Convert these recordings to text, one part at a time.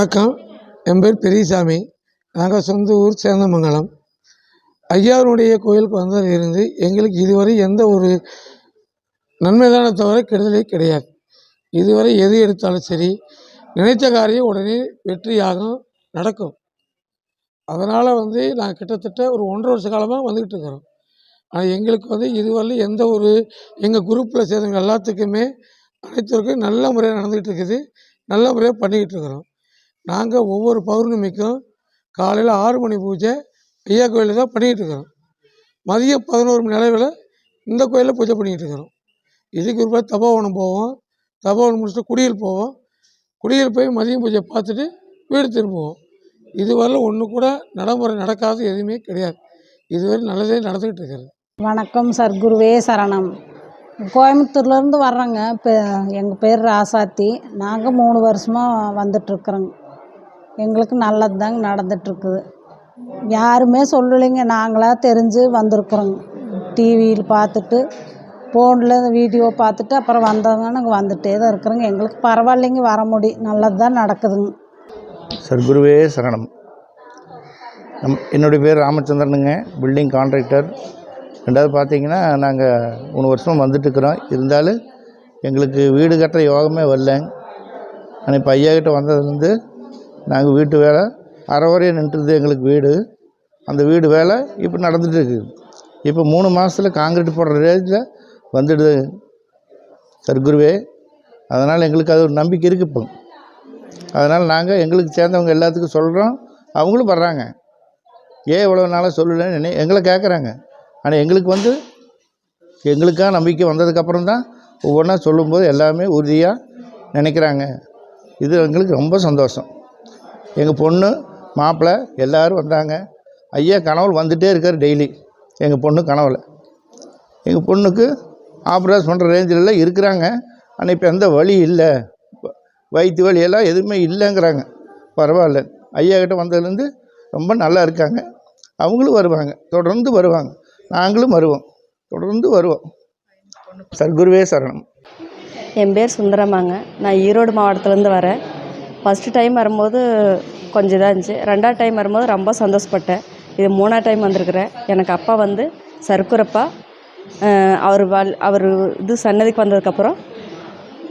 வணக்கம். என் பேர் பெரியசாமி. நாங்கள் சொந்த ஊர் சேந்தமங்கலம். ஐயாருடைய கோயிலுக்கு வந்ததிலிருந்து எங்களுக்கு இதுவரை எந்த ஒரு நன்மைதான தவிர கெடுதலே கிடையாது. இதுவரை எது எடுத்தாலும் சரி நினைத்த காரியம் உடனே வெற்றியாகும் நடக்கும். அதனால் வந்து நான் கிட்டத்தட்ட ஒரு ஒன்றரை வருஷ காலமாக வந்துக்கிட்டு இருக்கிறோம். ஆனால் எங்களுக்கு வந்து இதுவரையிலும் எந்த ஒரு எங்கள் குரூப்பில் சேர்ந்தவங்க எல்லாத்துக்குமே அனைத்திற்கும் நல்ல முறையாக நடந்துக்கிட்டு இருக்குது. நல்ல முறையாக பண்ணிக்கிட்டு இருக்கிறோம். நாங்கள் ஒவ்வொரு பௌர்ணமிக்கும் காலையில் ஆறு மணி பூஜை ஐயா கோயிலில் தான் பண்ணிக்கிட்டு இருக்கிறோம். மதியம் பதினோரு மணி அளவில் இந்த கோயிலில் பூஜை பண்ணிக்கிட்டு இருக்கிறோம். இதுக்கு ஒரு தபோவனம் போவோம். தபோவனம் முடிச்சுட்டு குடியில் போவோம். குடியில் போய் மதியம் பூஜை பார்த்துட்டு வீடு திரும்புவோம். இதுவரையில் ஒன்று கூட நடைமுறை நடக்காது எதுவுமே கிடையாது. இதுவரை நல்லதே நடந்துக்கிட்டு இருக்கிறது வணக்கம் சர்க்குருவே சரணம். கோயம்புத்தூர்லேருந்து வர்றோங்க. இப்போ எங்கள் பேர் ராசாத்தி. நாங்கள் மூணு வருஷமாக வந்துட்டுருக்குறோங்க எங்களுக்கு நல்லது தாங்க நடந்துகிட்ருக்குது யாருமே சொல்லலைங்க. நாங்களாக தெரிஞ்சு வந்திருக்குறோங்க. டிவியில் பார்த்துட்டு ஃபோனில் வீடியோ பார்த்துட்டு அப்புறம் வந்தவங்க நாங்கள் வந்துகிட்டே தான் இருக்கிறோங்க. எங்களுக்கு பரவாயில்லைங்க. வர முடியும் நல்லது தான் நடக்குதுங்க. சர்க்குருவே சரணம். நம் என்னுடைய பேர் ராமச்சந்திரனுங்க. பில்டிங் கான்ட்ராக்டர் ரெண்டாவது பார்த்தீங்கன்னா நாங்கள் மூணு வருஷம் வந்துட்டுருக்குறோம். இருந்தாலும் எங்களுக்கு வீடு கட்டுற யோகமே வரல ஆனால் இப்போ ஐயா கிட்ட வந்ததுலேருந்து நாங்கள் வீட்டு வேலை அரை நின்றுது எங்களுக்கு வீடு. அந்த வீடு வேலை இப்போ நடந்துட்டு இருக்குது இப்போ மூணு மாதத்துல காங்கிரீட் போடுற ரேஞ்சில் வந்துடுது. சர்க்குருவே அதனால் எங்களுக்கு அது ஒரு நம்பிக்கை இருக்குது இப்போ. அதனால் நாங்கள் எங்களுக்கு சேர்ந்தவங்க எல்லாத்துக்கும் சொல்கிறோம் அவங்களும் வர்றாங்க. ஏன் இவ்வளோ நாளாக சொல்லலைன்னு நினை எங்களை கேட்குறாங்க ஆனால் எங்களுக்கு வந்து எங்களுக்காக நம்பிக்கை வந்ததுக்கப்புறம் தான் ஒவ்வொன்றா சொல்லும்போது எல்லாமே உறுதியாக நினைக்கிறாங்க. இது எங்களுக்கு ரொம்ப சந்தோஷம். எங்கள் பொண்ணு மாப்பிள்ளை எல்லோரும் வந்தாங்க. ஐயா கனவுல வந்துகிட்டே இருக்கார் டெய்லி எங்கள் பொண்ணு கனவுல. எங்கள் பொண்ணுக்கு ஆப்ரேஷன் பண்ணுற ரேஞ்சிலலாம் இருக்கிறாங்க. ஆனால் இப்போ எந்த வழி இல்லை. வயிற்று வலி எல்லாம் எதுவுமே இல்லைங்கிறாங்க. பரவாயில்ல. ஐயா கிட்ட வந்ததுலேருந்து ரொம்ப நல்லா இருக்காங்க. அவங்களும் வருவாங்க. தொடர்ந்து வருவாங்க. நாங்களும் வருவோம். தொடர்ந்து வருவோம். சர்க்குருவே சரணம். என் பேர் சுந்தரமாங்க நான் ஈரோடு மாவட்டத்துலேருந்து வரேன். ஃபஸ்ட்டு டைம் வரும்போது கொஞ்சம் இதாக இருந்துச்சு. ரெண்டாவது டைம் வரும்போது ரொம்ப சந்தோஷப்பட்டேன். இது மூணாவது டைம் வந்திருக்கிறேன். எனக்கு அப்பா வந்து சர்க்குரப்பா அவர் வல் அவர் இது சன்னதிக்கு வந்ததுக்கப்புறம்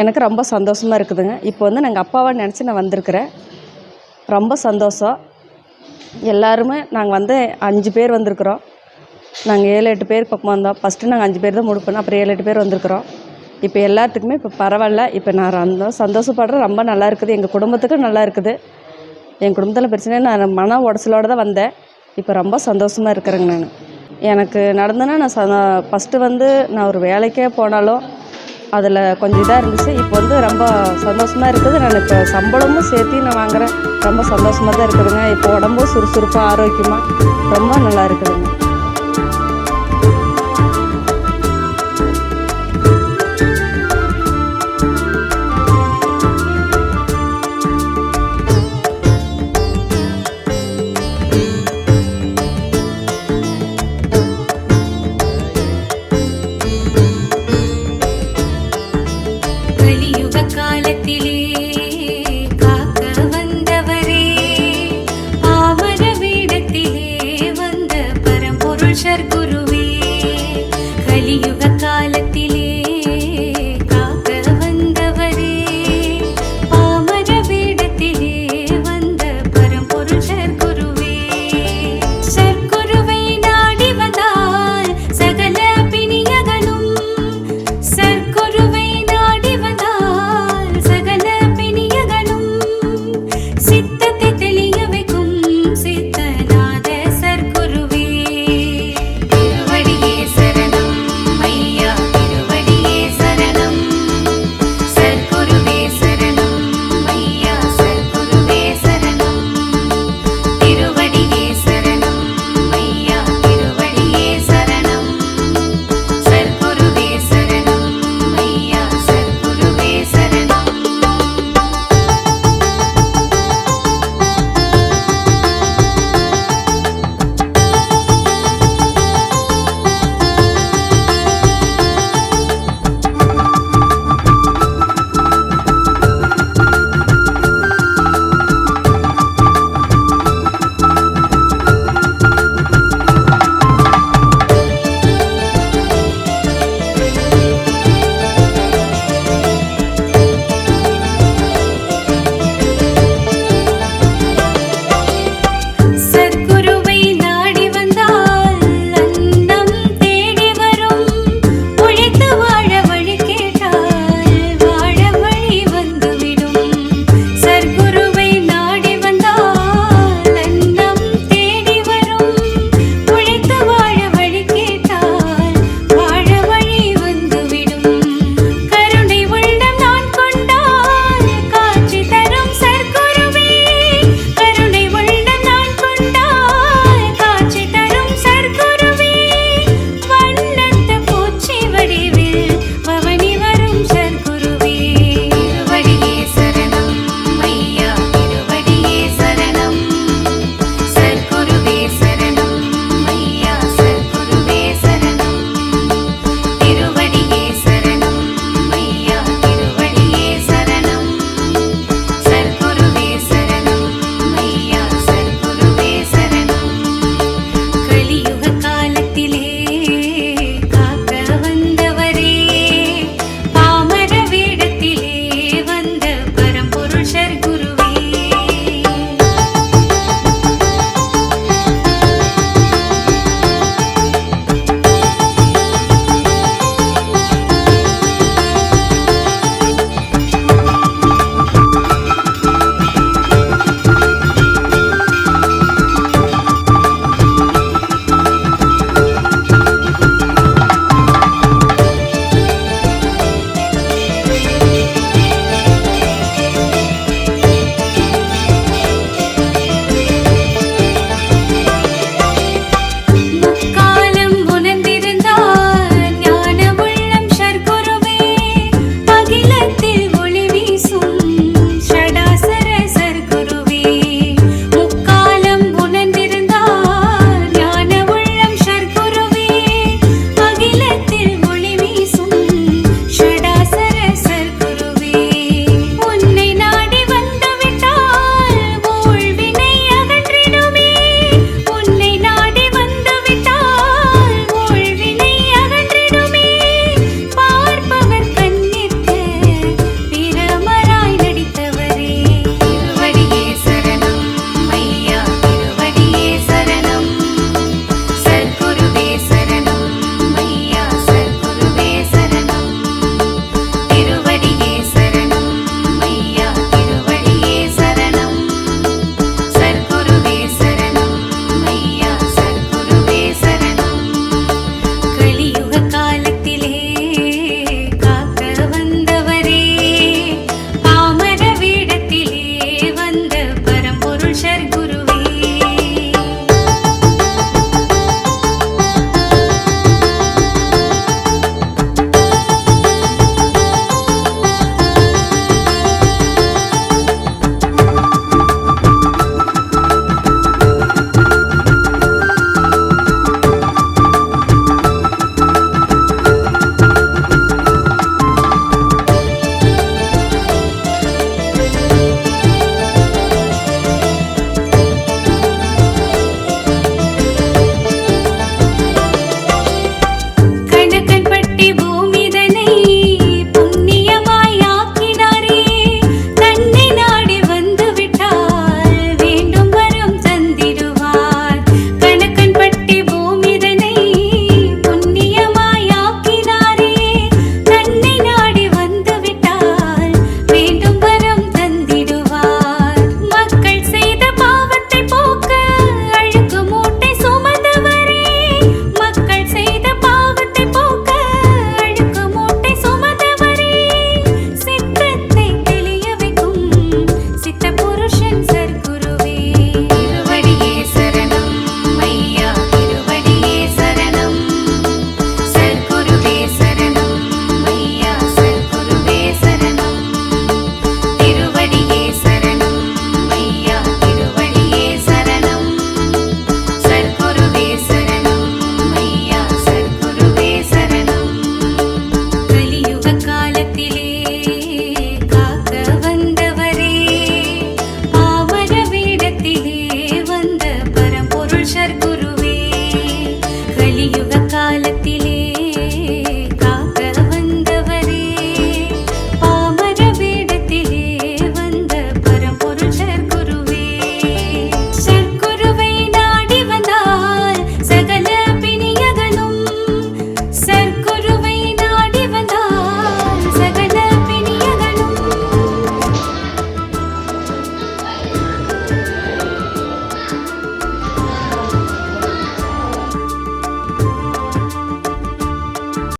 எனக்கு ரொம்ப சந்தோஷமாக இருக்குதுங்க. இப்போ வந்து நாங்கள் அப்பாவை நினச்சி நான் வந்திருக்கிறேன். ரொம்ப சந்தோஷம். எல்லாருமே நாங்கள் வந்து அஞ்சு பேர் வந்திருக்குறோம். நாங்கள் ஏழு எட்டு பேர் பக்கம் வந்தோம் ஃபஸ்ட்டு நாங்கள் அஞ்சு பேர் தான் முடிவு பண்ணோம். அப்புறம் ஏழு எட்டு பேர் வந்திருக்குறோம். இப்போ எல்லாத்துக்குமே இப்போ பரவாயில்ல. இப்போ நான் ரொம்ப சந்தோஷப்படுறேன். ரொம்ப நல்லா இருக்குது. எங்கள் குடும்பத்துக்கும் நல்லா இருக்குது. என் குடும்பத்தில் பிரச்சனை நான் மன உடச்சலோடு தான் வந்தேன். இப்போ ரொம்ப சந்தோஷமாக இருக்கிறேங்க நான். எனக்கு நடந்ததுன்னா நான் ச ஃபஸ்ட்டு வந்து நான் ஒரு வேலைக்கே போனாலும் அதில் கொஞ்சம் இதாக இருந்துச்சு. இப்போ வந்து ரொம்ப சந்தோஷமாக இருக்குது. நான் இப்போ சம்பளமும் சேர்த்து நான் வாங்குகிறேன் ரொம்ப சந்தோஷமாக தான் இருக்குதுங்க. இப்போ உடம்பும் சுறுசுறுப்பாக ஆரோக்கியமாக ரொம்ப நல்லா இருக்குதுங்க.